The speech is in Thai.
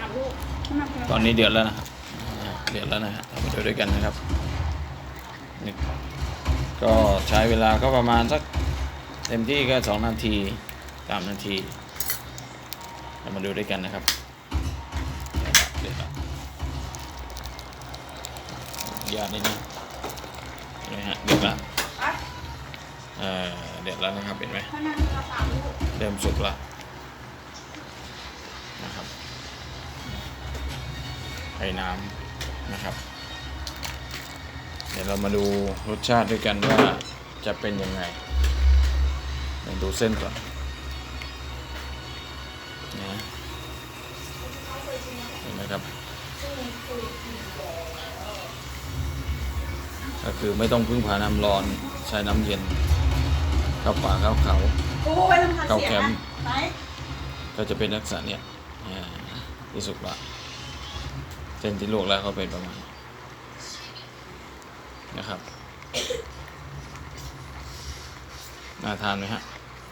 สามลูกตอนนี้เดือดแล้วนะครับอ่าเดือดแล้วนะฮะเรามาดูด้วยกันนะครับนี่ก็ใช้เวลาก็ประมาณสักเต็มที่ก็สองนาทีสามนาที เรามาดูด้วยกันนะครับเดือดแล้วเดือดแล้วยาดนิดนึงเห็นไหมฮะเดือดแล้วไปเออเดือดแล้วนะครับเห็นไหมถ้านั่งเราสามลูกเริ่มสุกแล้ว ไข่น้ำนะครับ เดี๋ยวเรามาดูรสชาติด้วยกันว่าจะเป็นยังไงลองดูเส้นก่อนนะเห็นไหมครับ ก็คือไม่ต้องพึ่งพาน้ำร้อนใช้น้ำเย็นเข้าป่าเข้าเขาโอ้ไปทำทานเข้าเสียแคงมป์นะไปก็จะเป็นลักษณะเนี้ยอ่าที่สุกละ เส้นที่ลวกแล้วก็เป็นประมาณนี้นะครับน่าทานไหมฮะ